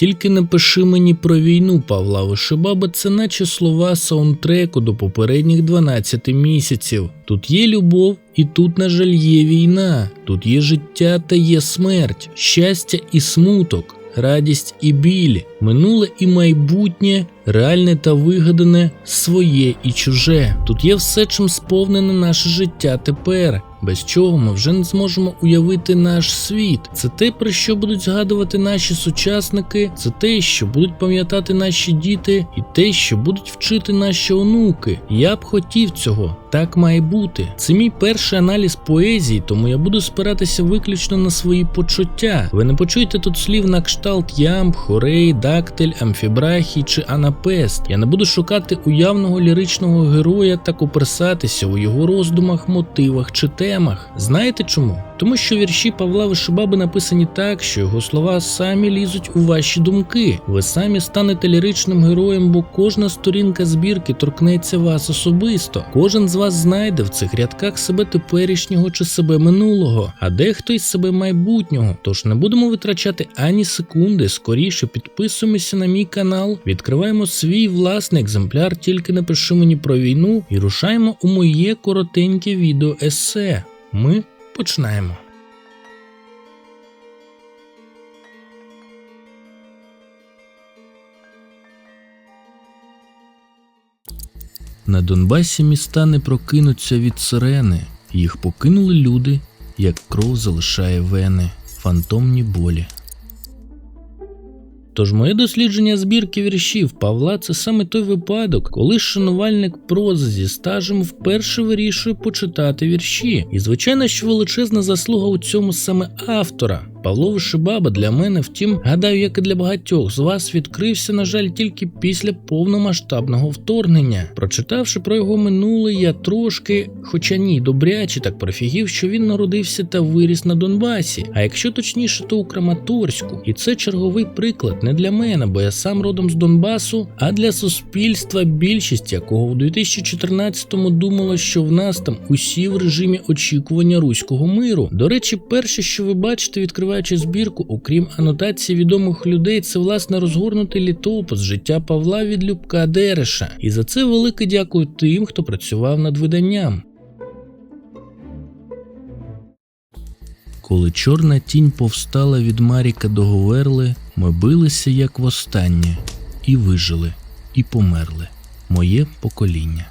Тільки не пиши мені про війну Павла Вишибаба, це наче слова саундтреку до попередніх 12 місяців. Тут є любов, і тут, на жаль, є війна, тут є життя та є смерть, щастя і смуток, радість і біль, минуле і майбутнє, реальне та вигадане, своє і чуже. Тут є все, чим сповнене наше життя тепер. Без чого ми вже не зможемо уявити наш світ. Це те, про що будуть згадувати наші сучасники, це те, що будуть пам'ятати наші діти, і те, що будуть вчити наші онуки. Я б хотів цього. Так має бути. Це мій перший аналіз поезії, тому я буду спиратися виключно на свої почуття. Ви не почуєте тут слів на кшталт ям, хорей, дактиль, амфібрахій чи анапест. Я не буду шукати уявного ліричного героя та куперсатися у його роздумах, мотивах чи темах. Знаєте чому? Тому що вірші Павла Вишибаби написані так, що його слова самі лізуть у ваші думки. Ви самі станете ліричним героєм, бо кожна сторінка збірки торкнеться вас особисто. Кожен з вас знайде в цих рядках себе теперішнього чи себе минулого, а дехто із себе майбутнього. Тож не будемо витрачати ані секунди, скоріше підписуємося на мій канал, відкриваємо свій власний екземпляр, тільки напиши мені про війну і рушаємо у моє коротеньке відео есе. Ми починаємо. На Донбасі міста не прокинуться від сирени. Їх покинули люди, як кров залишає вени, фантомні болі. Тож моє дослідження збірки віршів Павла це саме той випадок, коли шанувальник прози зі стажем вперше вирішує почитати вірші. І звичайно, що величезна заслуга у цьому саме автора. Павло Вишибаба для мене, втім, гадаю, як і для багатьох з вас відкрився, на жаль, тільки після повномасштабного вторгнення. Прочитавши про його минуле, я трошки, хоча ні, добряче так профігів, що він народився та виріс на Донбасі. А якщо точніше, то у Краматорську. І це черговий приклад не для мене, бо я сам родом з Донбасу, а для суспільства, більшість якого в 2014-му думала, що в нас там усі в режимі очікування руського миру. До речі, перше, що ви бачите, відкриваючи збірку, окрім анотації відомих людей, це власне розгорнутий літопис життя Павла від Любка Дереша. І за це велике дякую тим, хто працював над виданням. Коли чорна тінь повстала від Маріка до Говерли, ми билися як востаннє, і вижили, і померли. Моє покоління.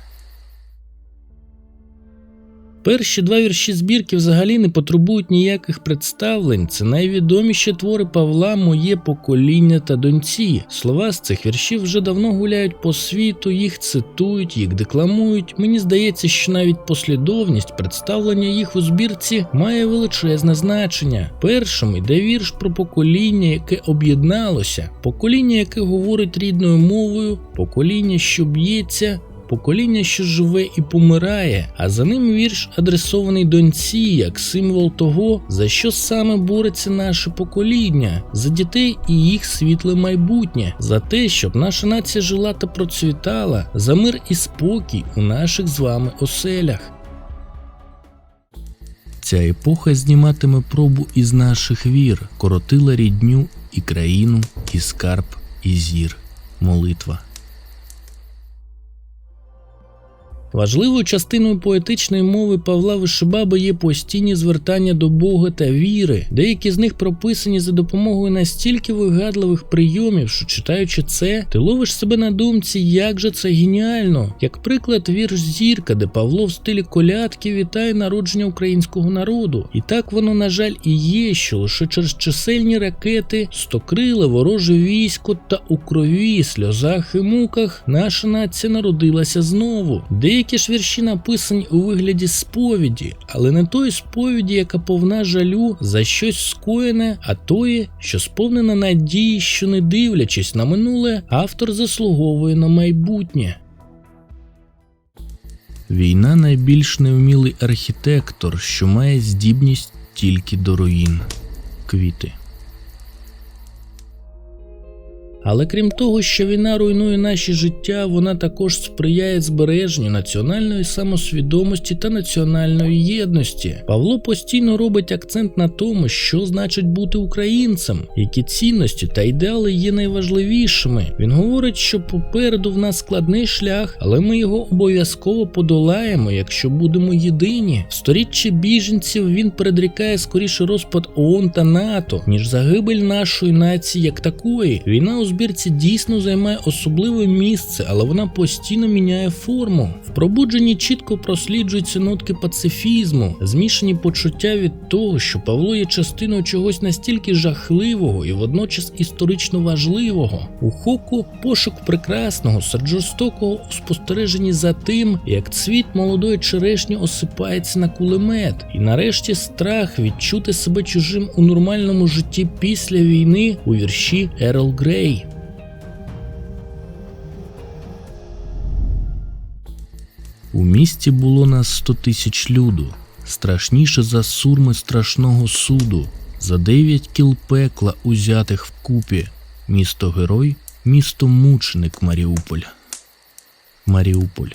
Перші два вірші збірки взагалі не потребують ніяких представлень. Це найвідоміші твори Павла Моє покоління та доньці. Слова з цих віршів вже давно гуляють по світу, їх цитують, їх декламують. Мені здається, що навіть послідовність представлення їх у збірці має величезне значення. Першим йде вірш про покоління, яке об'єдналося, покоління, яке говорить рідною мовою, покоління, що б'ється покоління, що живе і помирає, а за ним вірш адресований доньці як символ того, за що саме бореться наше покоління, за дітей і їх світле майбутнє, за те, щоб наша нація жила та процвітала, за мир і спокій у наших з вами оселях. Ця епоха зніматиме пробу із наших вір, коротила рідню і країну, і скарб, і зір, молитва. Важливою частиною поетичної мови Павла Вишибаби є постійні звертання до Бога та віри. Деякі з них прописані за допомогою настільки вигадливих прийомів, що читаючи це, ти ловиш себе на думці, як же це геніально. Як приклад, вірш Зірка, де Павло в стилі колядки вітає народження українського народу. І так воно, на жаль, і є, що лише через чисельні ракети, стокриле вороже військо та у крові, сльозах і муках наша нація народилася знову. Деякі ж вірші написані у вигляді сповіді, але не тої сповіді, яка повна жалю за щось скоєне, а тої, що сповнена надії, що не дивлячись на минуле, автор заслуговує на майбутнє. Війна найбільш невмілий архітектор, що має здібність тільки до руїн. Квіти. Але крім того, що війна руйнує наші життя, вона також сприяє збереженню національної самосвідомості та національної єдності. Павло постійно робить акцент на тому, що значить бути українцем, які цінності та ідеали є найважливішими. Він говорить, що попереду в нас складний шлях, але ми його обов'язково подолаємо, якщо будемо єдині. В сторіччі біженців він предрікає скоріше розпад ООН та НАТО, ніж загибель нашої нації як такої. Війна збірці дійсно займає особливе місце, але вона постійно міняє форму. В пробудженні чітко просліджуються нотки пацифізму, змішані почуття від того, що Павло є частиною чогось настільки жахливого і водночас історично важливого. У хоку пошук прекрасного, серед жорстокого у спостереженні за тим, як цвіт молодої черешні осипається на кулемет, і нарешті страх відчути себе чужим у нормальному житті після війни у вірші Ерл Грей. У місті було нас сто тисяч люду, страшніше за сурми страшного суду, за дев'ять кіл пекла узятих вкупі, місто герой, місто мученик Маріуполь. Маріуполь.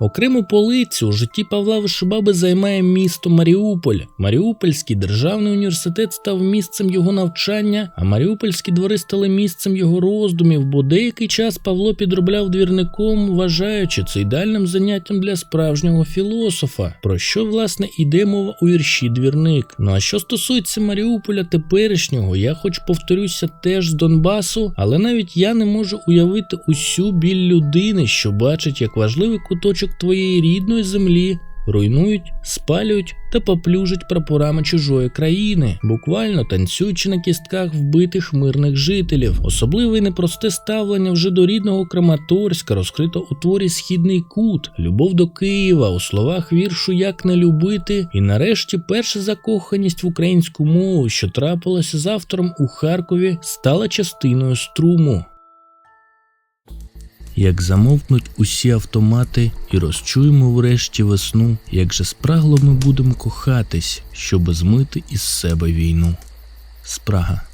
Окрему полицю у житті Павла Вишибаби займає місто Маріуполь. Маріупольський державний університет став місцем його навчання, а Маріупольські двори стали місцем його роздумів, бо деякий час Павло підробляв двірником, вважаючи це ідеальним заняттям для справжнього філософа, про що власне іде мова у вірші двірник. Ну а що стосується Маріуполя теперішнього, я хоч повторюся теж з Донбасу, але навіть я не можу уявити усю біль людини, що бачить як важливий куточок твоєї рідної землі руйнують, спалюють та поплюжать прапорами чужої країни, буквально танцюючи на кістках вбитих мирних жителів. Особливе і непросте ставлення вже до рідного Краматорська розкрито у творі Східний кут, любов до Києва у словах віршу Як не любити, і нарешті перша закоханість в українську мову, що трапилася з автором у Харкові, стала частиною струму. Як замовкнуть усі автомати і розчуємо врешті весну, як же спрагло ми будемо кохатись, щоби змити із себе війну. Спрага.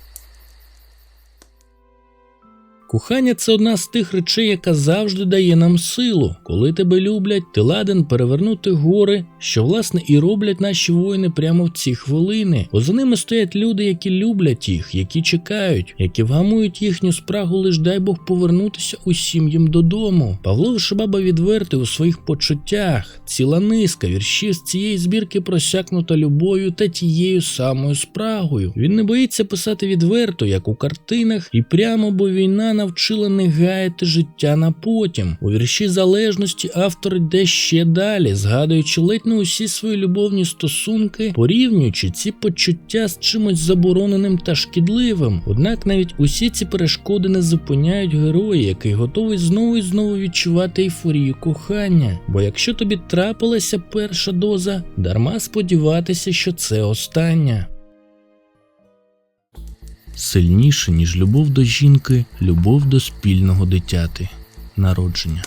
Кохання це одна з тих речей, яка завжди дає нам силу. Коли тебе люблять, ти ладен перевернути гори, що власне і роблять наші воїни прямо в ці хвилини. Бо за ними стоять люди, які люблять їх, які чекають, які вгамують їхню спрагу, лиш дай Бог повернутися усім їм додому. Павло Вишибаба відвертий у своїх почуттях. Ціла низка віршів з цієї збірки просякнута любов'ю та тією самою спрагою. Він не боїться писати відверто, як у картинах, і прямо бо війна навчила не гаяти життя на потім. У вірші залежності автор йде ще далі, згадуючи ледь не усі свої любовні стосунки, порівнюючи ці почуття з чимось забороненим та шкідливим. Однак навіть усі ці перешкоди не зупиняють героя, який готовий знову і знову відчувати ейфорію кохання. Бо якщо тобі трапилася перша доза, дарма сподіватися, що це остання. Сильніше, ніж любов до жінки, любов до спільного дитяти. Народження.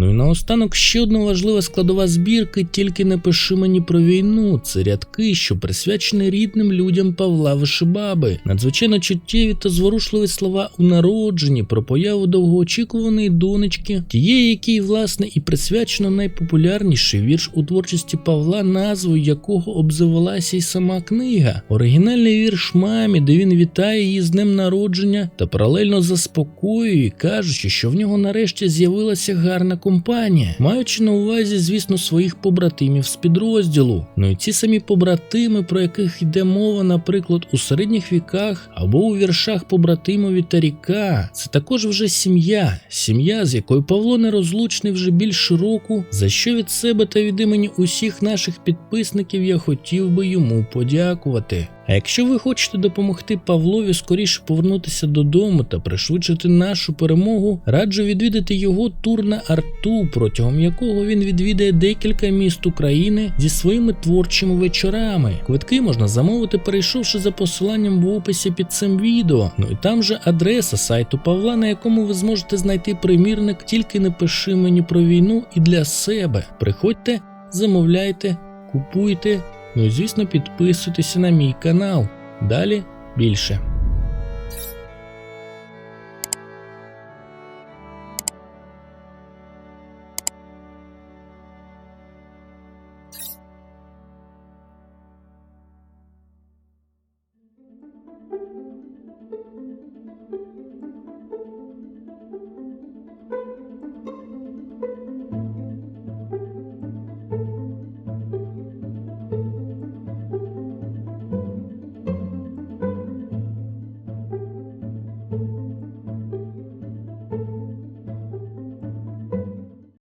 Ну і наостанок ще одна важлива складова збірки, тільки не пиши мені про війну. Це рядки, що присвячені рідним людям Павла Вишибаби. Надзвичайно чуттєві та зворушливі слова у народженні про появу довгоочікуваної донечки, тієї, якій, власне, і присвячено найпопулярніший вірш у творчості Павла, назвою якого обзивалася й сама книга. Оригінальний вірш мамі, де він вітає її з днем народження та паралельно заспокоює, кажучи, що в нього нарешті з'явилася гарна компанія, маючи на увазі, звісно, своїх побратимів з підрозділу. Ну і ці самі побратими, про яких йде мова, наприклад, у середніх віках або у віршах побратимові та ріка, це також вже сім'я, сім'я, з якою Павло нерозлучний вже більше року, за що від себе та від імені усіх наших підписників я хотів би йому подякувати. А якщо ви хочете допомогти Павлові скоріше повернутися додому та пришвидшити нашу перемогу, раджу відвідати його тур на арту, протягом якого він відвідає декілька міст України зі своїми творчими вечорами. Квитки можна замовити, перейшовши за посиланням в описі під цим відео. Ну і там же адреса сайту Павла, на якому ви зможете знайти примірник, тільки не пиши мені про війну і для себе. Приходьте, замовляйте, купуйте. Ну і звісно, підписуйтеся на мій канал. Далі більше.